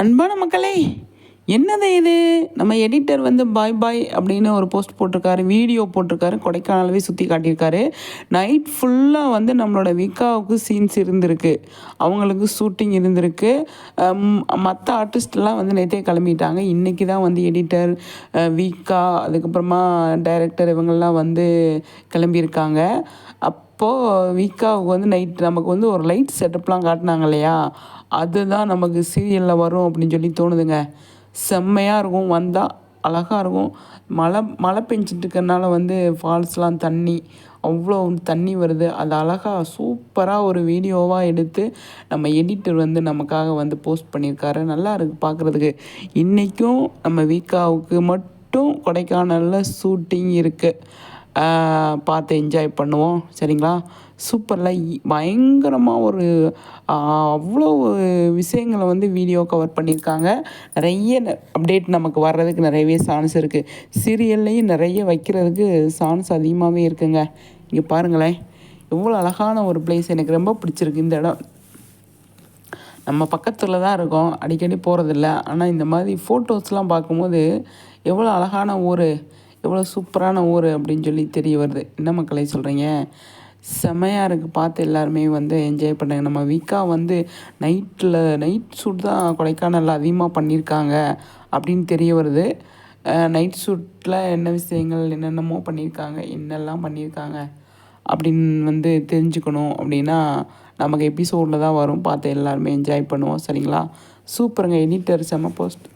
அன்பான மக்களே என்னது இது? நம்ம எடிட்டர் வந்து பாய் பாய் அப்படின்னு ஒரு போஸ்ட் போட்டிருக்காரு வீடியோ போட்டிருக்காரு கொடைக்கானலவே சுற்றி காட்டியிருக்காரு. நைட் ஃபுல்லாக வந்து நம்மளோட விகாவுக்கு சீன்ஸ் இருந்திருக்கு. அவங்களுக்கு ஷூட்டிங் இருந்திருக்கு. மற்ற ஆர்டிஸ்ட்லாம் வந்து நேற்றே கிளம்பிட்டாங்க. இன்றைக்கி தான் வந்து எடிட்டர் விக்கா அதுக்கப்புறமா டைரக்டர் இவங்கெல்லாம் வந்து கிளம்பியிருக்காங்க. அப் அப்போது வீக்காவுக்கு வந்து நைட் நமக்கு வந்து ஒரு லைட் செட்டப்லாம் காட்டினாங்க இல்லையா? அதுதான் நமக்கு சீரியலில் வரும் அப்படின்னு சொல்லி தோணுதுங்க. செம்மையாக இருக்கும். வந்தால் அழகாக இருக்கும். மழை மழை பெஞ்சிட்டு இருக்கிறனால வந்து ஃபால்ஸ்லாம் தண்ணி அவ்வளோ தண்ணி வருது. அது அழகாக சூப்பராக ஒரு வீடியோவாக எடுத்து நம்ம எடிட்டர் வந்து நமக்காக வந்து போஸ்ட் பண்ணியிருக்காரு. நல்லா இருக்குது பார்க்குறதுக்கு இன்றைக்கும் நம்ம வீக்காவுக்கு மட்டும் கொடைக்கானலில் ஷூட்டிங் இருக்குது பார்த்து என்ஜாய் பண்ணுவோம். சரிங்களா? சூப்பரில் பயங்கரமாக ஒரு அவ்வளோ விஷயங்களை வந்து வீடியோ கவர் பண்ணியிருக்காங்க நிறைய அப்டேட் நமக்கு வர்றதுக்கு நிறையவே சான்ஸ் இருக்குது சீரியல்லையும் நிறைய வைக்கிறதுக்கு சான்ஸ் அதிகமாகவே இருக்குங்க. இங்கே பாருங்களேன். எவ்வளோ அழகான ஒரு பிளேஸ் எனக்கு ரொம்ப பிடிச்சிருக்கு இந்த இடம். நம்ம பக்கத்தில் தான் இருக்கோம். அடிக்கடி போகிறதில்ல ஆனால் இந்த மாதிரி ஃபோட்டோஸ்லாம் பார்க்கும்போது எவ்வளோ அழகான ஊர். எவ்வளோ சூப்பரான ஊர் அப்படின்னு சொல்லி தெரிய வருது. என்ன மக்களை சொல்கிறீங்க செமையாக இருக்குது பார்த்து எல்லாருமே வந்து என்ஜாய் பண்ணாங்க நம்ம வீக்காக வந்து நைட்டில் நைட் ஷூட் தான் கொடைக்கானலில் அதிகமாக பண்ணியிருக்காங்க அப்படின்னு தெரிய வருது. நைட் ஷூட்டில் என்ன விஷயங்கள் என்னென்னமோ பண்ணியிருக்காங்க என்னெல்லாம் பண்ணியிருக்காங்க அப்படின்னு வந்து தெரிஞ்சுக்கணும் அப்படின்னா நமக்கு எபிசோடில் தான் வரும். பார்த்து எல்லாருமே என்ஜாய் பண்ணுவோம். சரிங்களா? சூப்பருங்க. எடிட்டர் செம்ம போஸ்ட்